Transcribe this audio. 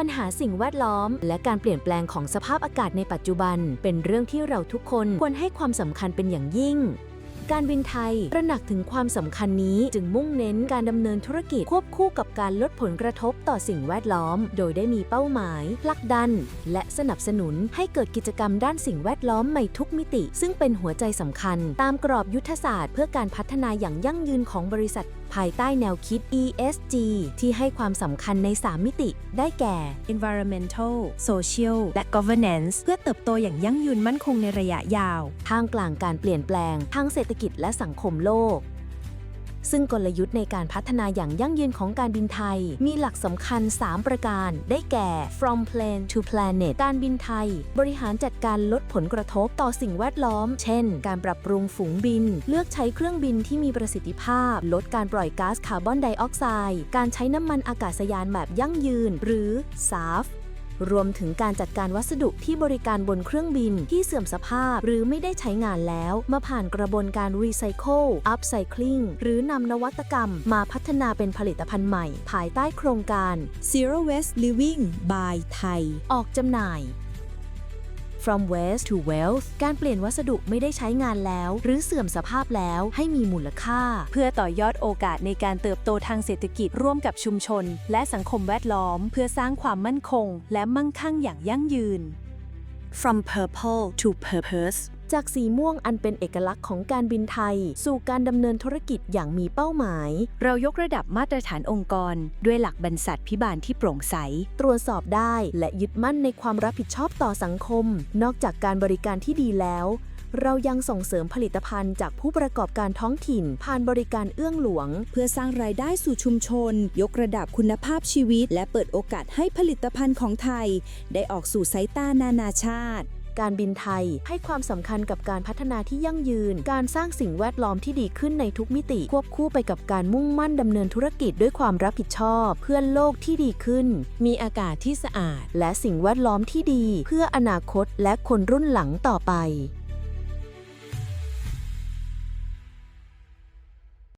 ปัญหาสิ่งแวดล้อม และการเปลี่ยนแปลงของสภาพอากาศในปัจจุบัน เป็นเรื่องที่เราทุกคนควรให้ความสำคัญเป็นอย่างยิ่งการบินไทยตระหนักถึงความสำคัญนี้จึงมุ่งเน้นการดำเนินธุรกิจควบคู่กับการลดผลกระทบต่อสิ่งแวดล้อม โดยได้มีเป้าหมายผลักดัน และสนับสนุนให้เกิดกิจกรรมด้านสิ่งแวดล้อมในทุกมิติ ซึ่งเป็นหัวใจสำคัญ ตามกรอบยุทธศาสตร์เพื่อการพัฒนาอย่างยั่งยืนของบริษัท ภายใต้แนวคิด ESG ที่ให้ความสำคัญใน 3 มิติ ได้แก่ environmental social และ governance เพื่อเติบโตอย่างยั่งยืนมั่นคงในระยะยาว ท่ามกลางการเปลี่ยนแปลงทางเศรษฐกิจและสังคมโลก ซึ่งกลยุทธ์ในการพัฒนาอย่างยั่งยืนของการบินไทย มีหลักสำคัญ 3 ประการ ได้แก่ from plane to planet การบินไทย บริหารจัดการลดผลกระทบต่อสิ่งแวดล้อม เช่น การปรับปรุงฝูงบิน เลือกใช้เครื่องบินที่มีประสิทธิภาพ ลดการปล่อยก๊าซคาร์บอนไดออกไซด์ การใช้น้ำมันอากาศยานแบบยั่งยืน หรือ SAF รวมถึงการจัดการวัสดุที่บริการบนเครื่องบินที่เสื่อมสภาพหรือไม่ได้ใช้งานแล้ว มาผ่านกระบวนการรีไซเคิลอัพไซคลิงหรือนำนวัตกรรม มาพัฒนาเป็นผลิตภัณฑ์ใหม่ ภายใต้โครงการ zero waste living by ไทยออกจำหน่าย From waste to wealth การเปลี่ยนวัสดุไม่ได้ใช้งานแล้ว หรือเสื่อมสภาพแล้วให้มีมูลค่า เพื่อต่อยอดโอกาสในการเติบโตทางเศรษฐกิจร่วมกับชุมชน และสังคมแวดล้อม เพื่อสร้างความมั่นคง และมั่งคั่งอย่างยั่งยืน from purple to purpose จากสีม่วงอันเป็นเอกลักษณ์ของการบินไทย สู่การดำเนินธุรกิจอย่างมีเป้าหมาย เรายกระดับมาตรฐานองค์กร ด้วยหลักบรรษัทพิบาลที่โปร่งใส ตรวจสอบได้และยึดมั่นในความรับผิดชอบต่อสังคม นอกจากการบริการที่ดีแล้ว เรายังส่งเสริมผลิตภัณฑ์จากผู้ประกอบการท้องถิ่น ผ่านบริการเอื้องหลวง เพื่อสร้างรายได้สู่ชุมชน ยกระดับคุณภาพชีวิต และเปิดโอกาสให้ผลิตภัณฑ์ของไทย ได้ออกสู่สายตานานาชาติ การบินไทย ให้ความสำคัญกับการพัฒนาที่ยั่งยืน การสร้างสิ่งแวดล้อมที่ดีขึ้นในทุกมิติ ควบคู่ไปกับการมุ่งมั่นดำเนินธุรกิจด้วยความรับผิดชอบ เพื่อโลกที่ดีขึ้น มีอากาศที่สะอาด และสิ่งแวดล้อมที่ดี เพื่ออนาคตและคนรุ่นหลังต่อไป